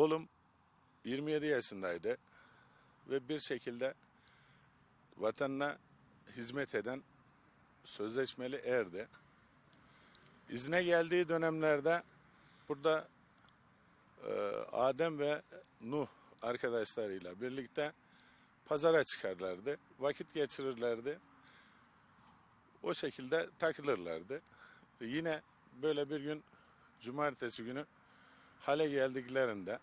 Oğlum 27 yaşındaydı ve bir şekilde vatanına hizmet eden sözleşmeli erdi. İzne geldiği dönemlerde burada e, Adem ve Nuh arkadaşlarıyla birlikte pazara çıkarlardı. Vakit geçirirlerdi. O şekilde takılırlardı. Yine böyle bir gün cumartesi günü hale geldiklerinde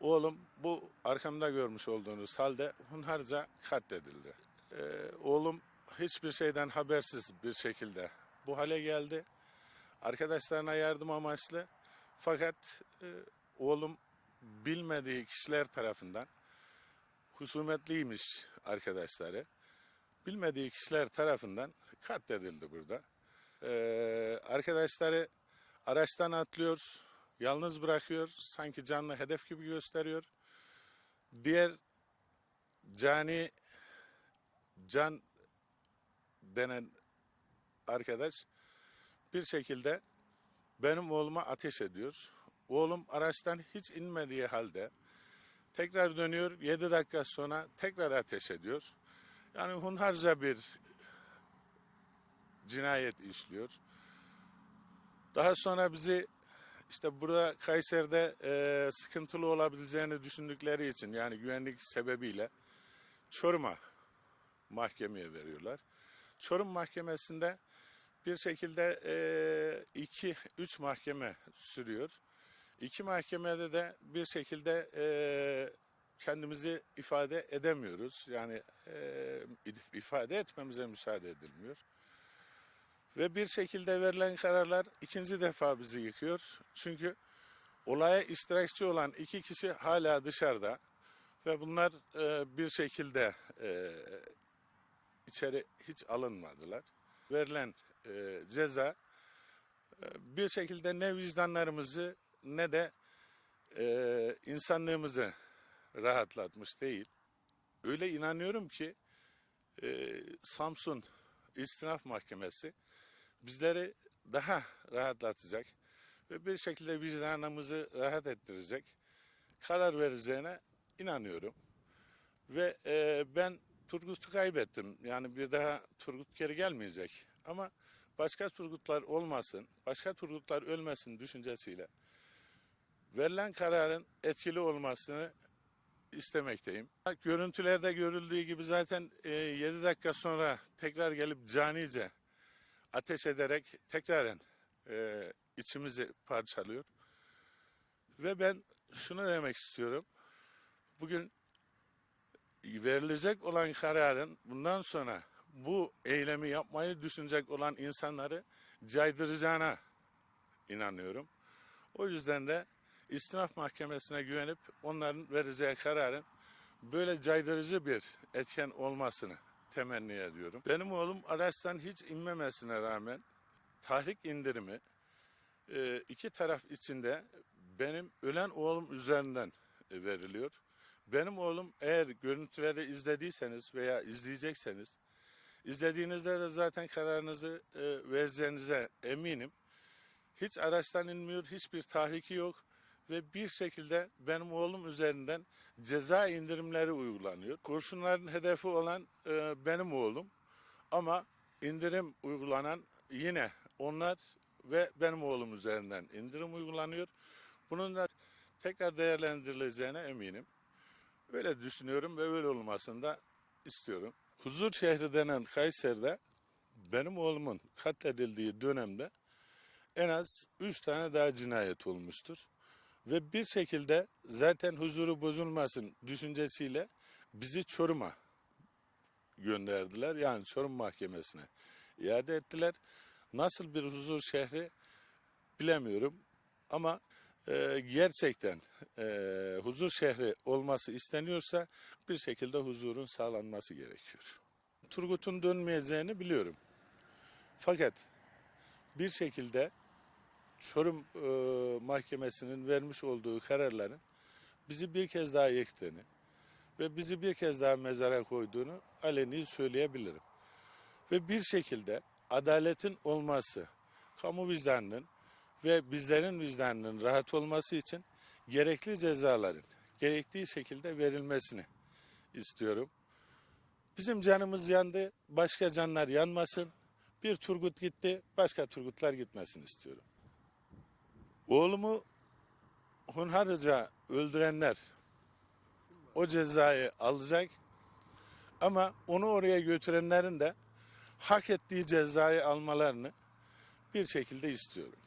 oğlum bu arkamda görmüş olduğunuz halde hunharca katledildi. Ee, oğlum hiçbir şeyden habersiz bir şekilde bu hale geldi. Arkadaşlarına yardım amaçlı fakat e, oğlum bilmediği kişiler tarafından husumetliymiş arkadaşları. Bilmediği kişiler tarafından katledildi burada. Ee, arkadaşları araçtan atlıyor, yalnız bırakıyor, sanki canlı hedef gibi gösteriyor. Diğer cani can denen arkadaş bir şekilde benim oğluma ateş ediyor. Oğlum araçtan hiç inmediği halde tekrar dönüyor. 7 dakika sonra tekrar ateş ediyor. Yani hunharca bir cinayet işliyor. Daha sonra bizi işte burada Kayseri'de e, sıkıntılı olabileceğini düşündükleri için yani güvenlik sebebiyle Çorum'a mahkemeye veriyorlar. Çorum mahkemesinde bir şekilde e, iki, üç mahkeme sürüyor. İki mahkemede de bir şekilde e, kendimizi ifade edemiyoruz. Yani e, ifade etmemize müsaade edilmiyor. Ve bir şekilde verilen kararlar ikinci defa bizi yıkıyor. Çünkü olaya iştirakçı olan iki kişi hala dışarıda. Ve bunlar e, bir şekilde e, içeri hiç alınmadılar. Verilen e, ceza e, bir şekilde ne vicdanlarımızı ne de e, insanlığımızı rahatlatmış değil. Öyle inanıyorum ki e, Samsun İstinaf Mahkemesi bizleri daha rahatlatacak ve bir şekilde vicdanımızı rahat ettirecek karar vereceğine inanıyorum. Ve e, ben Turgut'u kaybettim. Yani bir daha Turgut geri gelmeyecek. Ama başka Turgutlar olmasın, başka Turgutlar ölmesin düşüncesiyle verilen kararın etkili olmasını istemekteyim. Görüntülerde görüldüğü gibi zaten e, 7 dakika sonra tekrar gelip canice ateş ederek tekraren e, içimizi parçalıyor. Ve ben şunu demek istiyorum. Bugün verilecek olan kararın bundan sonra bu eylemi yapmayı düşünecek olan insanları caydıracağına inanıyorum. O yüzden de istinaf mahkemesine güvenip onların vereceği kararın böyle caydırıcı bir etken olmasını temenni ediyorum. Benim oğlum araçtan hiç inmemesine rağmen tahrik indirimi e, iki taraf içinde benim ölen oğlum üzerinden e, veriliyor. Benim oğlum eğer görüntüleri izlediyseniz veya izleyecekseniz izlediğinizde de zaten kararınızı e, vereceğinize eminim. Hiç araçtan inmiyor, hiçbir tahriki yok ve bir şekilde benim oğlum üzerinden ceza indirimleri uygulanıyor. Kurşunların hedefi olan e, benim oğlum ama indirim uygulanan yine onlar ve benim oğlum üzerinden indirim uygulanıyor. Bunun da tekrar değerlendirileceğine eminim. Öyle düşünüyorum ve öyle olmasını da istiyorum. Huzur şehri denen Kayseri'de benim oğlumun katledildiği dönemde en az 3 tane daha cinayet olmuştur. Ve bir şekilde zaten huzuru bozulmasın düşüncesiyle bizi Çorum'a gönderdiler. Yani Çorum Mahkemesi'ne iade ettiler. Nasıl bir huzur şehri bilemiyorum. Ama e, gerçekten e, huzur şehri olması isteniyorsa bir şekilde huzurun sağlanması gerekiyor. Turgut'un dönmeyeceğini biliyorum. Fakat bir şekilde Çorum e, Mahkemesi'nin vermiş olduğu kararların bizi bir kez daha yıktığını ve bizi bir kez daha mezara koyduğunu aleni söyleyebilirim. Ve bir şekilde adaletin olması, kamu vicdanının ve bizlerin vicdanının rahat olması için gerekli cezaların gerektiği şekilde verilmesini istiyorum. Bizim canımız yandı, başka canlar yanmasın. Bir Turgut gitti, başka Turgutlar gitmesin istiyorum. Oğlumu hunharca öldürenler o cezayı alacak ama onu oraya götürenlerin de hak ettiği cezayı almalarını bir şekilde istiyorum.